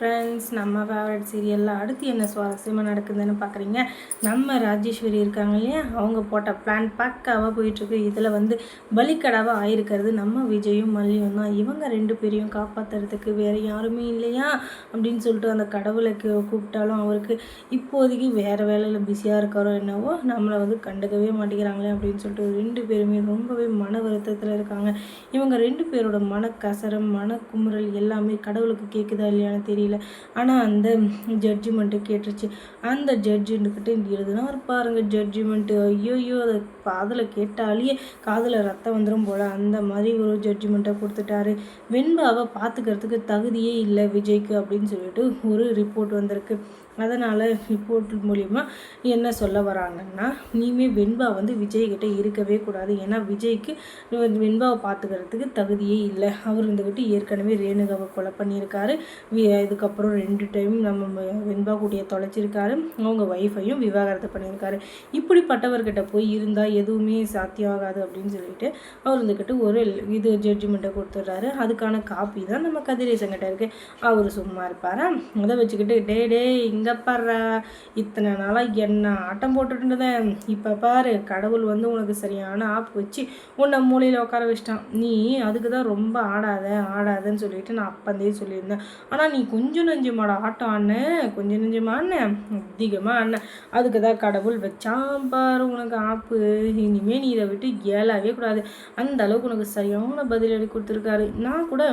Friends நம்ம favourite சீரியலில் அடுத்து என்ன சுவாரஸ்யமாக நடக்குதுன்னு பார்க்குறீங்க நம்ம ராஜேஸ்வரி இருக்காங்க இல்லையா? அவங்க போட்ட பிளான் பக்காவாக போயிட்டுருக்கு. இதில் வந்து பலிக்கடாவாக ஆயிருக்கிறது நம்ம விஜயும் மல்லியும் தான். இவங்க ரெண்டு பேரையும் காப்பாற்றுறதுக்கு வேறு யாருமே இல்லையா? அப்படின்னு சொல்லிட்டு அந்த கடவுளுக்கு கூப்பிட்டாலும் அவருக்கு இப்போதைக்கு வேறு வேலையில் பிஸியாக இருக்காரோ என்னவோ நம்மளை வந்து கண்டுக்கவே மாட்டேங்கிறாங்களே அப்படின்னு சொல்லிட்டு ரெண்டு பேருமே ரொம்பவே மன வருத்தத்தில் இருக்காங்க. இவங்க ரெண்டு பேரோட மனக்கசரம் மனக்குமுறல் எல்லாமே கடவுளுக்கு கேட்குதா இல்லையான்னு தெரியல. ஆனால் அந்த ஜட்ஜ்மெண்ட்டு கேட்டுருச்சு. அந்த ஜட்ஜுன்னுக்கிட்ட எழுதுனார் பாருங்க ஜட்ஜ்மெண்ட்டு ஐயோ அதை காதில் கேட்டாலேயே காதில் ரத்தம் வந்துடும் போல். அந்த மாதிரி ஒரு ஜட்ஜ்மெண்ட்டை கொடுத்துட்டாரு. வெண்பாவை பார்த்துக்கிறதுக்கு தகுதியே இல்லை விஜய்க்கு அப்படின்னு சொல்லிட்டு ஒரு ரிப்போர்ட் வந்திருக்கு. அதனால் ரிப்போர்ட் மூலிமா என்ன சொல்ல வராங்கன்னா நீமே வெண்பா வந்து விஜய்கிட்ட இருக்கவே கூடாது. ஏன்னா விஜய்க்கு வெண்பாவை பார்த்துக்கிறதுக்கு தகுதியே இல்லை. அவர் இருந்துக்கிட்டு ஏற்கனவே ரேணுகாவை கொலை பண்ணியிருக்காரு. அதுக்கப்புறம் ரெண்டு டைம் நம்ம வெண்பா கூட்டிய தொலைச்சிருக்காரு. அவங்க ஒய்ஃபையும் விவாகரத்து பண்ணியிருக்காரு. இப்படிப்பட்டவர்கிட்ட போய் இருந்தால் எதுவுமே சாத்தியம் ஆகாது அப்படின்னு சொல்லிட்டு அவர் வந்துக்கிட்டு ஒரு இது ஜட்ஜ்மெண்ட்டை கொடுத்துட்றாரு. அதுக்கான காப்பி தான் நம்ம கதிரேசங்கிட்ட இருக்குது அவர் சும்மா இருப்பாரா? அதை வச்சுக்கிட்டு டே டே இங்கே பாரு இத்தனை நாளாக என்ன ஆட்டம் போட்டுட்டு இருந்தேன் இப்போ பாரு கடவுள் வந்து உனக்கு சரியான ஆப் வச்சு உன்னை மூலையில் உட்கார வச்சிட்டான். நீ அதுக்கு தான் ரொம்ப ஆடாத ஆடாதன்னு சொல்லிட்டு நான் அப்பந்தே சொல்லியிருந்தேன். ஆனால் நீ கொஞ்சம் கொஞ்சம் நெஞ்சமாட ஆட்டம் ஆடினேன் கொஞ்சம் நெஞ்சமா ஆடினேன் அதிகமாக ஆடினேன் அதுக்கு தான் கடவுள் வச்சான் பாரு உனக்கு ஆப்பு. இனிமேல் நீ இதை விட்டு ஏலாவே கூடாது. அந்த அளவுக்கு உனக்கு சரியான பதிலடி கொடுத்துருக்காரு. நான் கூட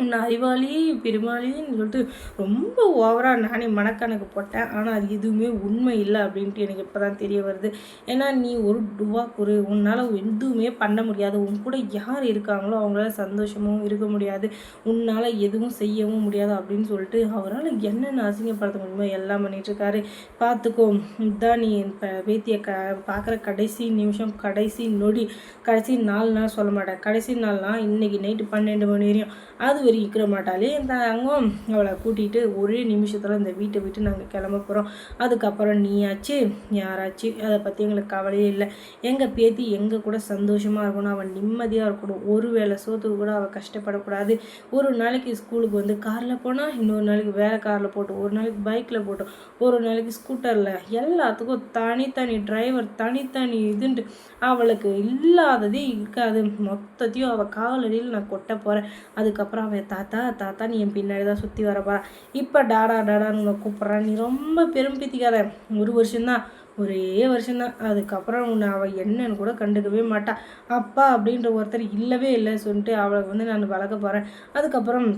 நான் அறிவாளி பெருமாளின்னு சொல்லிட்டு ரொம்ப ஓவராக நானே மனக்கணக்கு போட்டேன். ஆனால் அது எதுவுமே உண்மை இல்லை அப்படின்ட்டு எனக்கு இப்போ தான் தெரிய வருது. ஏன்னா நீ ஒரு டுவா குரு. உன்னால் எதுவுமே பண்ண முடியாது. உன் கூட யார் இருக்காங்களோ அவங்களால சந்தோஷமும் இருக்க முடியாது. உன்னால் எதுவும் செய்யவும் முடியாது அப்படின்னு சொல்லிட்டு அவரால் என்னென்ன அசிங்கப்படுத்த முடியுமோ எல்லாம் பண்ணிகிட்ருக்காரு பார்த்துக்கோ இதுதான் நீ இப்போ பேத்தியை க பார்க்குற கடைசி நிமிஷம் கடைசி நொடி கடைசி நாலு நாள் சொல்ல மாட்டேன். கடைசி நாள்னால் இன்றைக்கி நைட்டு பன்னெண்டு மணி வரையும். அது இருக்கிற மாட்டாளே. நாங்கள் அவளை கூட்டிகிட்டு ஒரே நிமிஷத்தில் இந்த வீட்டை விட்டு நாங்கள் கிளம்ப போகிறோம் அதுக்கப்புறம் நீயாச்சு யாராச்சு அதை பற்றி எங்களுக்கு கவலையே இல்லை. எங்கள் பேத்தி எங்கள் கூட சந்தோஷமாக இருக்கணும் அவன் நிம்மதியாக இருக்கணும். ஒரு வேளை சோத்துக்கு கூட அவள் கஷ்டப்படக்கூடாது. ஒரு நாளைக்கு ஸ்கூலுக்கு வந்து காரில் போனால் இன்னொரு நாளைக்கு வேறு காரில் போட்டோம். ஒரு நாளைக்கு பைக்கில் போட்டோம். ஒரு நாளைக்கு ஸ்கூட்டரில். எல்லாத்துக்கும் தனித்தனி டிரைவர் தனித்தனி இதுன்ட்டு. அவளுக்கு இல்லாததே இருக்காது. மொத்தத்தையும் அவள் காலடியில் நான் கொட்ட போகிறேன் அதுக்கப்புறம் அவன் தாத்தா தாத்தா நீ என் பின்னாடி தான் சுற்றி வரப்போறா இப்போ டாடா டாடான்னு உன்னை கூப்பிட்றான். நீ ரொம்ப பெரும்பித்திக்காத ஒரு வருஷம்தான். ஒரே வருஷம்தான். அதுக்கப்புறம் உன்னை அவள் என்னன்னு கூட கண்டுக்கவே மாட்டாள் அப்பா அப்படின்ற ஒருத்தர் இல்லவே இல்லை சொல்லிட்டு அவளை வந்து நான் வளர்க்க போகிறேன் அதுக்கப்புறம்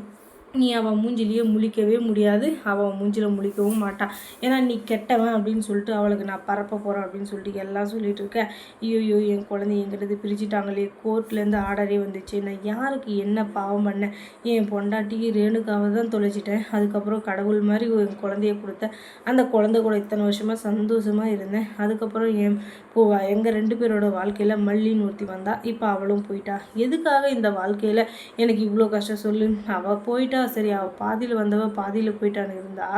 நீ அவன் மூஞ்சிலேயே முழிக்கவே முடியாது. அவன் மூஞ்சில் முழிக்கவும் மாட்டான் ஏன்னா நீ கெட்டவன் அப்படின்னு சொல்லிட்டு அவளுக்கு நான் பரப்ப போகிறேன் அப்படின்னு சொல்லிட்டு எல்லாம் சொல்லிட்டு இருக்கேன் ஐயோ என் குழந்தை எங்கிட்ட பிரிச்சுட்டாங்களே கோர்ட்லேருந்து ஆர்டரே வந்துச்சு. நான் யாருக்கு என்ன பாவம் பண்ணேன் என் பொண்டாட்டிக்கு ரேணுக்காவை தான் தொலைச்சிட்டேன். அதுக்கப்புறம் கடவுள் மாதிரி என் குழந்தைய கொடுத்தேன் அந்த குழந்தை கூட இத்தனை வருஷமாக சந்தோஷமாக இருந்தேன். அதுக்கப்புறம் என் போ எங்கள் ரெண்டு பேரோட வாழ்க்கையில் மல்லின்னு ஒருத்தி வந்தா. இப்போ அவளும் போயிட்டா. எதுக்காக இந்த வாழ்க்கையில் எனக்கு இவ்வளோ கஷ்டம் சொல்லு? அவள் போயிட்டா சரி அவள் பாதியில் வந்தவ பாதியில் போயிட்டான்னு இருந்தா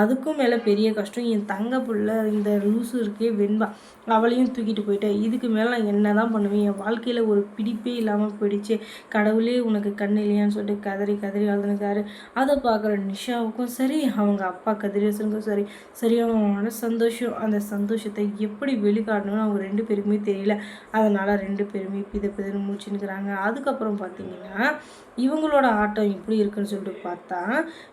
அதுக்கும் மேலே பெரிய கஷ்டம். என் தங்க புள்ள இந்த லூசு இருக்கே வெண்பா. அவளையும் தூக்கிட்டு போயிட்டேன். இதுக்கு மேலே நான் என்ன தான் பண்ணுவேன்? என் வாழ்க்கையில் ஒரு பிடிப்பே இல்லாமல் போயிடுச்சு. கடவுளே உனக்கு கண் இல்லையான்னு சொல்லிட்டு கதறி கதறி அழுதுனுக்காரு அதை பார்க்குற நிஷாவுக்கும் சரி அவங்க அப்பா கதிரேசனுக்கும் சரி சரியான சந்தோஷம். அந்த சந்தோஷத்தை எப்படி வெளிக்காட்டணும்னு அவங்க ரெண்டு பேருக்குமே தெரியல. அதனால் ரெண்டு பேருமே பித பிதன்னு முடிச்சுன்னுக்குறாங்க அதுக்கப்புறம் பார்த்தீங்கன்னா இவங்களோட ஆட்டம் இப்படி இருக்குன்னு சொல்லிட்டு பார்த்தா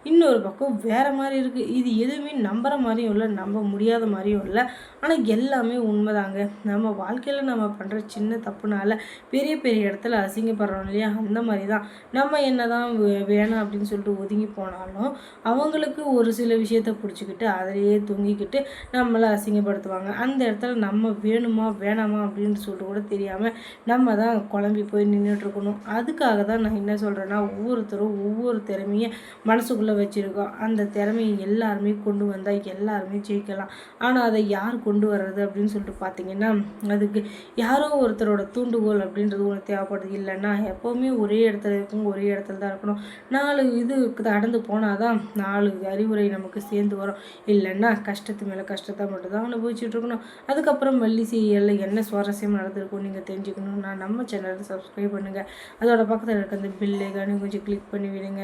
இன்னொரு பக்கம் வேறு மாதிரி இருக்குது இது எதுவுமே நம்புகிற மாதிரியும் இல்லை நம்ப முடியாத மாதிரியும் இல்லை. ஆனால் எல்லாமே உண்மைதாங்க. நம்ம வாழ்க்கையில் நம்ம பண்ணுற சின்ன தப்புனால பெரிய பெரிய இடத்துல அசிங்கப்படுறோம் இல்லையா? அந்த மாதிரி தான் நம்ம என்ன தான் வேணாம் அப்படின்னு சொல்லிட்டு ஒதுங்கி போனாலும் அவங்களுக்கு ஒரு சில விஷயத்த பிடிச்சிக்கிட்டு அதிலேயே தொங்கிக்கிட்டு நம்மளை அசிங்கப்படுத்துவாங்க. அந்த இடத்துல நம்ம வேணுமா வேணாமா அப்படின்னு சொல்லிட்டு கூட தெரியாமல் நம்ம தான் குழம்பி போய் நின்றுட்டுருக்கணும் அதுக்காக தான் நான் என்ன சொல்கிறேன்னா ஒவ்வொருத்தரும் ஒவ்வொருத்தர் திறமையை மனசுக்குள்ளே வச்சுருக்கோம் அந்த திறமையை எல்லாருமே கொண்டு வந்தால் எல்லாருமே ஜெயிக்கலாம். ஆனால் அதை யார் கொண்டு வர்றது அப்படின்னு சொல்லிட்டு பார்த்தீங்கன்னா அதுக்கு யாரோ ஒருத்தரோட தூண்டுகோல் அப்படின்றது ஒன்று தேவைப்படுது. இல்லைன்னா எப்போவுமே ஒரே இடத்துல இருக்கும் ஒரே இடத்துல தான் இருக்கணும். நாலு இது கடந்து போனால் தான் நாலு அறிவுரை நமக்கு சேர்ந்து வரும். இல்லைன்னா கஷ்டத்து மேலே கஷ்டத்தை மட்டும்தான் அனுபவிச்சுட்டு இருக்கணும். அதுக்கப்புறம் வள்ளி சீரியலில் என்ன சுவாரஸ்யம் நடந்திருக்கும் நீங்கள் தெரிஞ்சுக்கணும்னா நம்ம சேனலை சப்ஸ்கிரைப் பண்ணுங்கள் அதோட பக்கத்தில் இருக்க அந்த பில்லு கனி கொஞ்சம் கிளிக் பண்ணி விடுங்க.